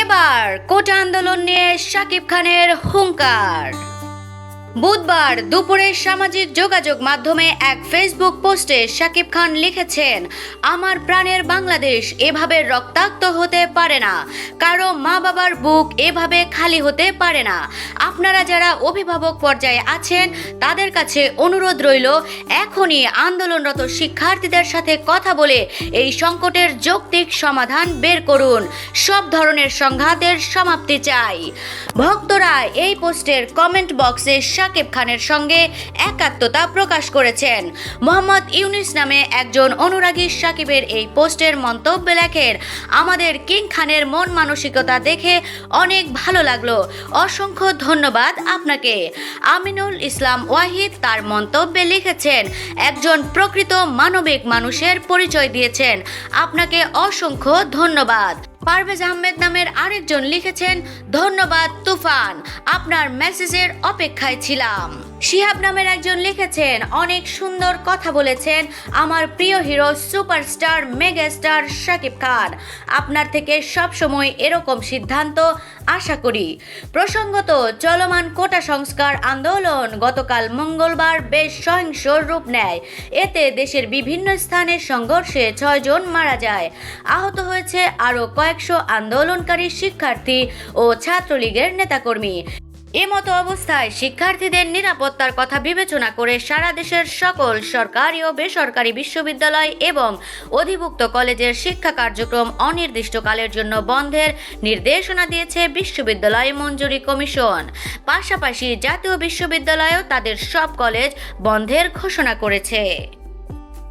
এবার কোটা আন্দোলন নিয়ে শাকিব খানের হুঙ্কার। বুধবার দুপুরে সামাজিক যোগাযোগ মাধ্যমে এক ফেসবুক পোস্টে শাকিব খান লিখেছেন, আমার প্রাণের বাংলাদেশ এভাবে রক্তাক্ত হতে পারে না। কারও মা বাবার বুক এভাবে খালি হতে পারে না। আপনারা যারা অভিভাবক পর্যায়ে আছেন, তাদের কাছে অনুরোধ রইল, এখনই আন্দোলনরত শিক্ষার্থীদের সাথে কথা বলে এই সংকটের যৌক্তিক সমাধান বের করুন। সব ধরনের সংঘাতের সমাপ্তি চাই। ভক্তরা এই পোস্টের কমেন্ট বক্সে শাকিব খানের সঙ্গে একাত্মতা প্রকাশ করেছেন। মোহাম্মদ ইউনিস নামে একজন অনুরাগী শাকিবের এই পোস্টের মন্তব্য লেখেন, আমাদের কিং খানের মন মানসিকতা দেখে অনেক ভালো লাগল। অসংখ্য ধন্যবাদ আপনাকে। আমিনুল ইসলাম ওয়াহিদ তার মন্তব্যে লিখেছেন, একজন প্রকৃত মানবিক মানুষের পরিচয় দিয়েছেন। আপনাকে অসংখ্য ধন্যবাদ। পারভেজ আহমেদ নামের আরেকজন লিখেছেন ধন্যবাদ তুফান আপনার মেসেজের অপেক্ষায় ছিলাম। শিহাব নামের একজন লিখেছেন, অনেক সুন্দর কথা বলেছেন আমার প্রিয় hero superstar megastar Shakib Khan. আপনার থেকে সব সময় এরকম সিদ্ধান্ত আশা করি। প্রসঙ্গত, চলমান কোটা সংস্কার আন্দোলন গতকাল মঙ্গলবার বেশ সহিংস রূপ নেয়। এতে দেশের বিভিন্ন স্থানে সংঘর্ষে ছয়জন মারা যায়। আহত হয়েছে আরও কয়েকশো আন্দোলনকারী শিক্ষার্থী ও ছাত্রলীগের নেতাকর্মী। এমতো অবস্থায় শিক্ষার্থীদের নিরাপত্তার কথা বিবেচনা করে সারা দেশের সকল সরকারি ও বেসরকারি বিশ্ববিদ্যালয় এবং অধিভুক্ত কলেজের শিক্ষা কার্যক্রম অনির্দিষ্টকালের জন্য বন্ধের নির্দেশনা দিয়েছে বিশ্ববিদ্যালয় মঞ্জুরি কমিশন। পাশাপাশি জাতীয় বিশ্ববিদ্যালয়ও তাদের সব কলেজ বন্ধের ঘোষণা করেছে।